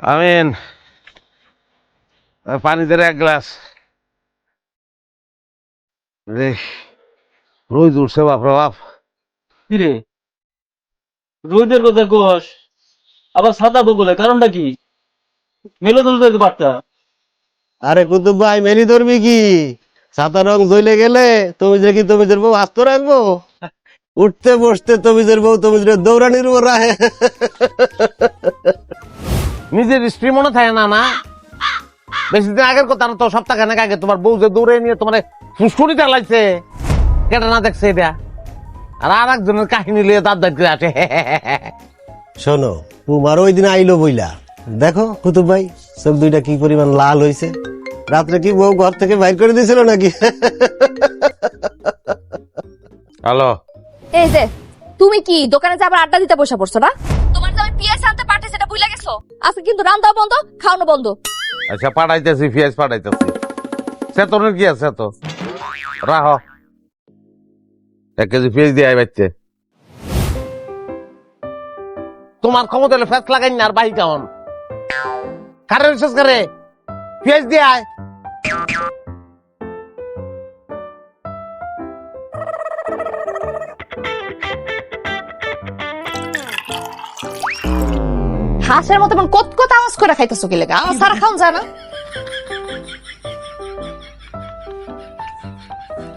আমিন পানি দে এক গ্লাস। রে রোজ উঠছে বাপরে বাপ। কিরে? রোদের কথা কোষ আবার সাদা বগলে কারণটা কি? মেলো তো বার্তা আরে কুতুব ভাই মেনি ধরবি কি? সাদা রং জ্বলে গেলে তুমি যে কি তুমি বউ আস্ত রাখব? উঠতে বসতে তুমি বউ তুমি দৌড়ানির উপর রাহে। নিজের স্ত্রী মনে থাকে না না? বেশি দিন আগের কথা না তো সপ্তাহখানেক আগে তোমার বউ যে দৌড়ে নিয়ে তোমার ফুসকুড়ি চালাইছে। কেটে না দেখছে এটা? আর আর একজনের কাহিনী লিয়ে দাঁত করে আসে। শোনো তোমার ওই দিন আইলো বইলা। দেখো কুতুব ভাই চোখ দুইটা কি পরিমাণ লাল হইছে। রাত্রে কি বউ ঘর থেকে বাইর করে দিয়েছিল নাকি? হ্যালো। এই যে তুমি কি দোকানে যে আবার আড্ডা দিতে বসে পড়ছো না? তোমার যে আমি পিএস আনতে পাঠে সেটা ভুলে গেছো? আজকে কিন্তু রান্না বন্ধ খাওয়ানো বন্ধ। আচ্ছা পাঠাইতেছি পেঁয়াজ পাঠাইতেছি। সেতনের কি আছে তো? রাহ। এক কেজি পেঁয়াজ দিয়ে আয় বাচ্চে। তোমার ক্ষমতা হলে ফ্যাস লাগাই না আর বাহি কেমন কারে রিসার্চ করে পেঁয়াজ দিয়ে আয়। হাঁসের মতো এবং কত কত আওয়াজ করে খাইতেছো কি লেগে? আমার সারা খাওন যায় না।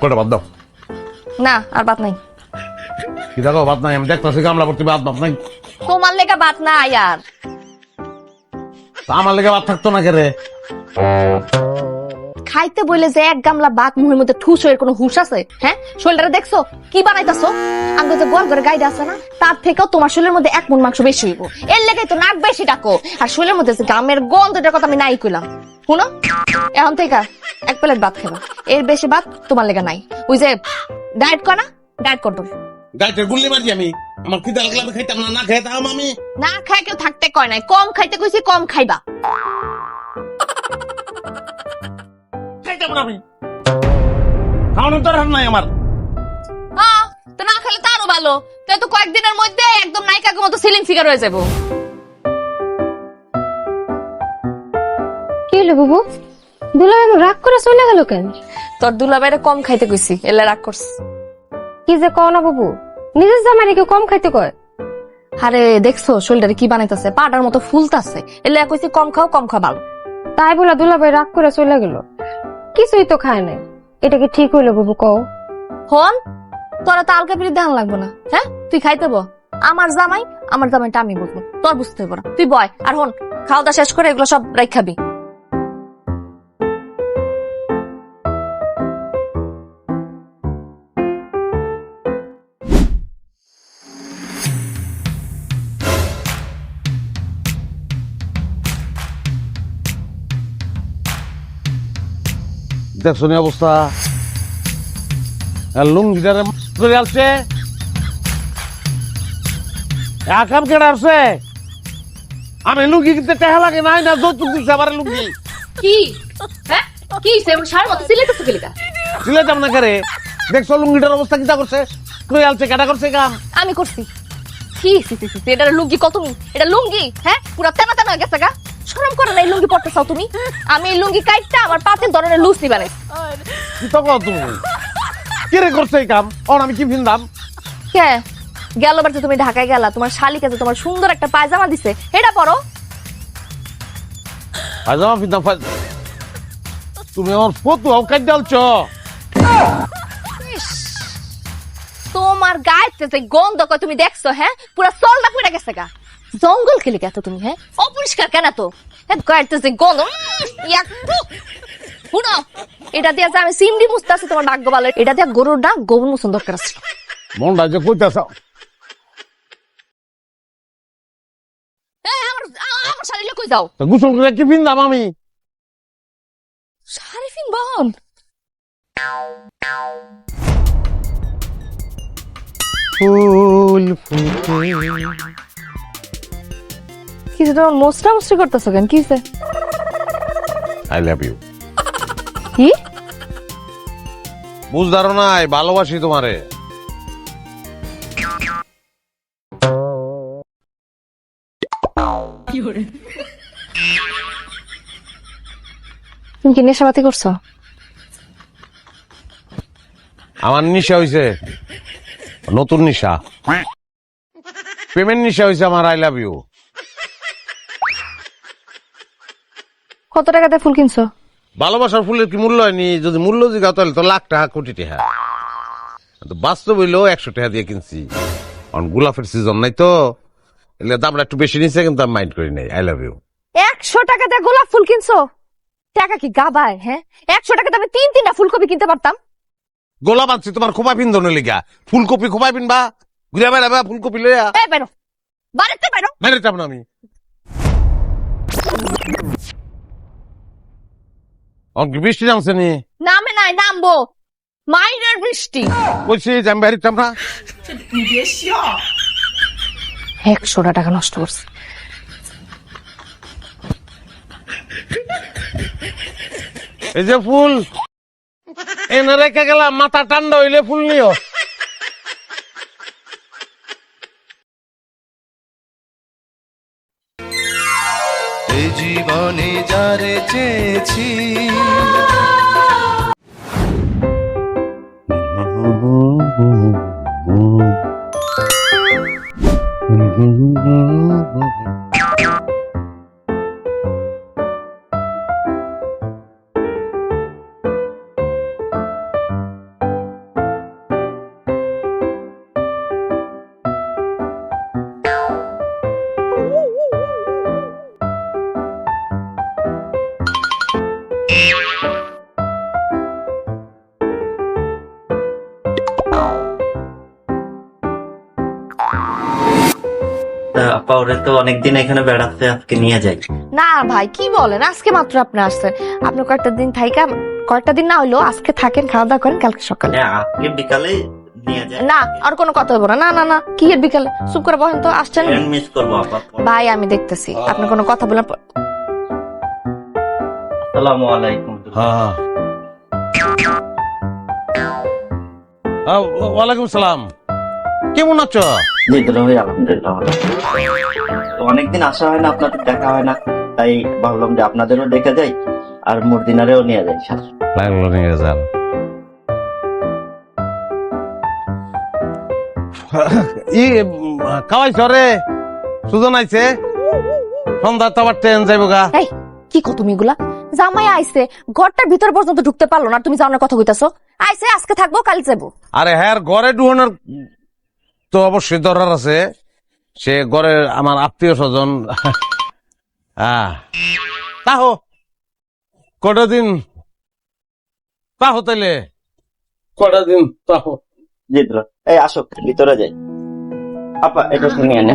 কটা বাদ দাও? না আর বাদ নাই। কি দেখো বাদ নাই আমি দেখতেছি গামলা ভর্তি বাদ বাদ নাই। তোমার লেগে বাদ না আর। আমার লেগে বাদ থাকতো না কেরে খাইতে বলে যে এক গামলা বাত মুহের মধ্যে ঠুস হয়ে কোনো হুশ আছে হ্যাঁ? শরীরটা দেখছ? কি বানাইতাছো? আগে যে গোয়াল ঘরে গাইড আছে না তার থেকেও তোমার শরীরের মধ্যে এক মন মাংস বেশি হইব। এর লেগে তো নাক বেশি ডাকো। আর শরীরের মধ্যে গামের গন্ধটার কথা আমি নাই কইলাম। শুনো? এখন থেকে এক প্লেট ভাত খেবা এর বেশি ভাত তোমার লেগে নাই। ওই যে ডায়েট কর না ডায়েট কন্ট্রোল গাইতে গুল্লি মারি আমি। আমার খিদা লাগলে আমি খাইতাম না না খাইতাম আমি। না খাই কেউ থাকতে কয় নাই। কম খাইতে কইছি কম খাইবা। না আমি খাওয়ানোর দরকার নাই আমার। তো না খেলে তারও ভালো। তাই তো কয়েকদিনের মধ্যে একদম নায়িকাকে মতো সিলিং ফিগার হয়ে যাব। কি হলো বাবু? দুলা রাগ করে চলে গেল কেন? তোর দুলাবাইরে কম খাইতে কইছি এলে রাগ করছ কি যে কও না বাবু? নিজের জামাই কেউ কম খাইতে কয়? আরে দেখছ শরীরটারে কি বানাইতেছে? পাটার মতো ফুলতাছে। এলে কইছি কম খাও কম খাও ভালো। তাই বলে দুলা ভাই রাগ করে চলে গেল। কিছুই তো খায় নাই। এটা কি ঠিক হইল বাবু কও? হন, তোরা তো আলকা পিড়ি ধ্যান লাগবো না হ্যাঁ? তুই খাইতে বল। আমার জামাই, আমার জামাইটা আমি বুঝব, তোর বুঝতে পারো তুই বয়, আর হন, খাওয়া দাওয়া শেষ করে এগুলো সব রাখ দেখছ নি অবস্থা? লুঙ্গিটারে করে আসছে আকাম কেডা আসছে আমি লুঙ্গি কিনতে টাকা লাগে নাই না যৌতুক দিচ্ছে আবার লুঙ্গি। কি? হ্যাঁ? কি সেমন সার মতো সিলেক্ট কি লেখা তুলে যাব না করে? দেখছ লুঙ্গিটার অবস্থা কিটা করছে? আলছে কেটা করছে কাম আমি করছি। কি সি সি সি এটা লুঙ্গি কত এটা লুঙ্গি হ্যাঁ? পুরা তেনা তেনা গেছে গা। শরম করে না এই লুঙ্গি পড়তে চাও তুমি? আমি এই লুঙ্গি কাইটটা আমার ধরনের লুচি বানাই কি তো কও তুমি? কে রে করছে এই কাম? অন আমি কি ভিন্দাম কে? গেল বার তুমি ঢাকায় গেলা তোমার শালিকে যে তোমার সুন্দর একটা পায়জামা দিছে। এটা পরো। পায়জামা ভিন্দাম তুমি আমার ফটো কাট ডালছ। তোমার গায়েতে যে গন্ধ তুমি দেখছ হ্যাঁ? পুরো সলটা পুড়ে গেছে গা। জঙ্গল খেলে গেছো তুমি হ্যাঁ? অপরিষ্কার কেন তো হ্যাঁ। শুনো এটা দিয়ে আমি সিমডি মুছতে আছি তোমার ভাগ্য ভালো। এটা দিয়ে গরুর ডাক গোবর মুছন দরকার আছে। মনটা যে কইতাছ। আমার শাড়ি কই যাও? তো গোসল করে কি ভিন্দাম আমি? শারিফিন বহন ফুল ফুটে কিছু তোমার মোস্টা মুস্টি করতেছো কেন? কি হইছে? আই লাভ ইউ কি? বুঝদারো নাই ভালোবাসি তোমারে। তুমি কি নেশাবাতি করছ? আমার নিশা হইছে। নতুন নিশা। পেমেন্ট নিশা হইছে আমার আই লাভ ইউ কত টাকাতে ফুল কিনছো? ভালোবাসার ফুলের কি মূল্য হয়নি? যদি মূল্য জিগাও তাহলে তো লাখ টাকা কোটি টাকা। বাস্তব হইলেও একশো টাকা দিয়ে কিনছি। কারণ গোলাপের সিজন নাই তো। এলে দামটা একটু বেশি নিচ্ছে কিন্তু আমি মাইন্ড করি নাই। আই লাভ ইউ একশো টাকা দিয়ে গোলাপ ফুল কিনছো? টাকা কি গাবায় হ্যাঁ? একশো টাকাতে আমি তিন তিনটা ফুলকপি কিনতে পারতাম। গোলাপ আনছি তোমার খোপা পিন্ধনের লিগা। ফুলকপি খোপাই পিনবা। ঘুরে বেড়াবা ফুলকপি লইয়া। বেরো। বাড়িতে বেরো। চাপ না আমি। বৃষ্টি নামছে নি? নামে নাই নামবো। মাইনের বৃষ্টি। বলছি যে আমি বাড়ির চাপ একশোটা টাকা নষ্ট করছে। এই যে ফুল এনে রেখে গেলাম মাথা ঠান্ডা হইলে ফুল নিও। যারে চেয়েছি। তা তো অনেকদিন এখানে বেড়াতে আজকে নিয়ে যাই। না ভাই কি বলেন? আজকে মাত্র আপনি আসছেন। আপনি কয়েকটা দিন থাইকা কয়েকটা দিন না হইলেও আজকে থাকেন খাওয়া দাওয়া করেন কালকে সকালে। হ্যাঁ, আজকে বিকালে নিয়ে যাই। না আর কোনো কথা বলব না। না না না কি এর বিকালে? চুপ করে বসেন তো আসছেন? ট্রেন মিস করব আপা ভাই আমি দেখতেছি। আপনি কোনো কথা বলেন আসসালামু আলাইকুম। হ্যাঁ। ওয়ালাইকুম সালাম। কেমন আছো? দুলা আলহামদুলিল্লাহ তো অনেকদিন আসা হয় না আপনাদের দেখা হয় না। তাই ভাবলাম যে আপনাদেরও দেখে যাই আর মুরদিনারেও নিয়ে যাই। লাগল নিয়ে যান। ই খাওয়াইছ রে সুজন আইছে। সন্ধ্যা তো আবার ট্রেন যাইব গা। এই কি কো তুমি এগুলা? জামাই আইছে ঘরটার ভিতর পর্যন্ত ঢুকতে পারল না। আর তুমি জানার কথা কইতাছো। আইছে আজকে থাকব কাল যাব আরে হ্যাঁ ঘরে ডুহনের তো অবশ্যই দরকার আছে। সে ঘরে আমার আত্মীয় স্বজন। তাহো কটা দিন তাহো তাইলে? কটা দিন তাহো এই আসো ভিতরে যাই। আপা এটা শুনিয়ে নে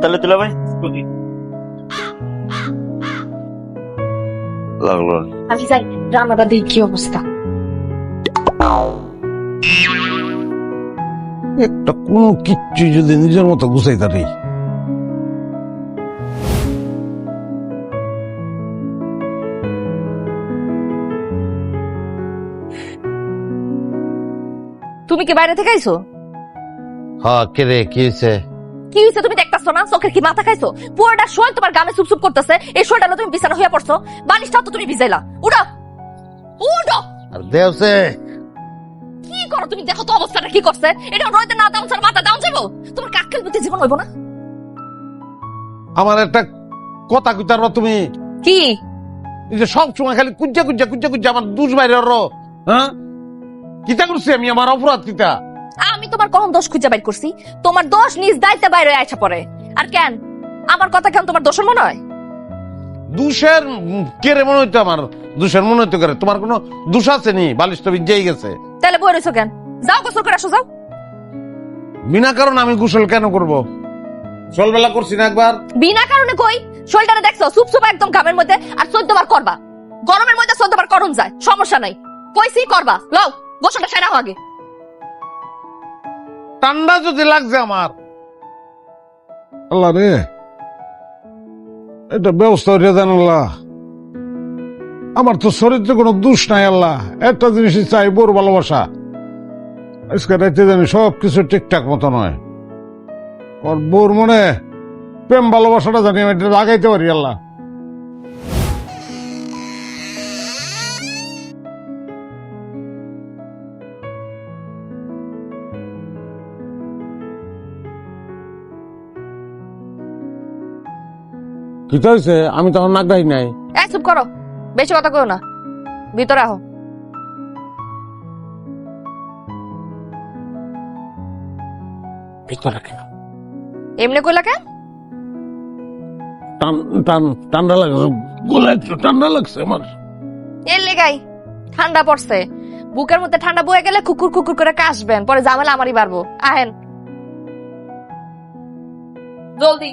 তাহলে দুলা ভাই লাগল আমি যাই রান্নাটা দেখি কি অবস্থা। একটা কোনো কিচ্ছু যদি নিজের মতো গুছাই তারি। তুমি কি বাইরে থেকে আইছো? হ্যাঁ কে রে কি হয়েছে কি হইছে তুমি দেখতাছো না? চোখের কি মাথা খাইছো? পুরোটা শোল তোমার গামে সুপসুপ করতেছে এই শোলটা তুমি বিছানা হইয়া পড়ছো। বালিশটাও তো তুমি ভিজাইলা। উড়ো উড়ো আর দেওছে কি করো তুমি? দেখো তো অবস্থাটা কি করছে। এটা রইতে না মাথা যাব। তোমার জীবন হইব না? আমার একটা কথা কইতার তুমি? কি? এই যে সব সময় খালি কুজ্জা কুজ্জা কুজ্জা কুজ্জা আমার দুষ বাইরে র। হ্যাঁ? কিতা করছি আমি? আমার অপরাধ কিতা? আমি তোমার কখন দোষ খুঁজে বাইর করছি? তোমার দোষ নিজ দায়িত্বে বাইরে আইসা পড়ে। আর কেন? আমার কথা কেন তোমার দোষের মনে হয় দুষের কেড়ে মনে হইতো আমার? দুষের মনে হইতো করে। তোমার কোনো দুষ আছে নি? বালিশ তো ভিজেই গেছে। তাহলে বই রইছো কেন? যাও গোসল করে আসো যাও। বিনা কারণে আমি গোসল কেন করব? সকালবেলা করছি না একবার। বিনা কারণে কই? শরীরটা দেখছ? সুপ সুপ একদম ঘামের মধ্যে আর চোদ্দ বার করবা। গরমের মধ্যে চোদ্দ বার করুন যায় সমস্যা নাই। কইছি করবা। লও গোসলটা সেরা আগে। ঠান্ডা যদি লাগছে আমার। আল্লাহ রে এটা ব্যবস্থা দেন আল্লাহ। আমার তো শরীরে কোনো দোষ নাই আল্লাহ। একটা জিনিসই চাই বোর ভালোবাসা। আজকে রাইতে জানি সব কিছু ঠিকঠাক মতো নয়। ওর বোর মনে প্রেম ভালোবাসাটা জানি আমি এটা লাগাইতে পারি আল্লাহ। কি হয়েছে আমি তখন নাক ডাই নাই। চুপ করো। বেশি কথা কইও না। ভিতরে আহো। ভিতরে কেন? এমনি কইলা কেন? টান টান ঠান্ডা লাগছে গোলায় ঠান্ডা লাগছে আমার। এর লেগাই ঠান্ডা পড়ছে। বুকের মধ্যে ঠান্ডা বয়ে গেলে কুকুর কুকুর করে কাশবেন পরে ঝামেলা আমারই বাড়বো। আহেন। জলদি।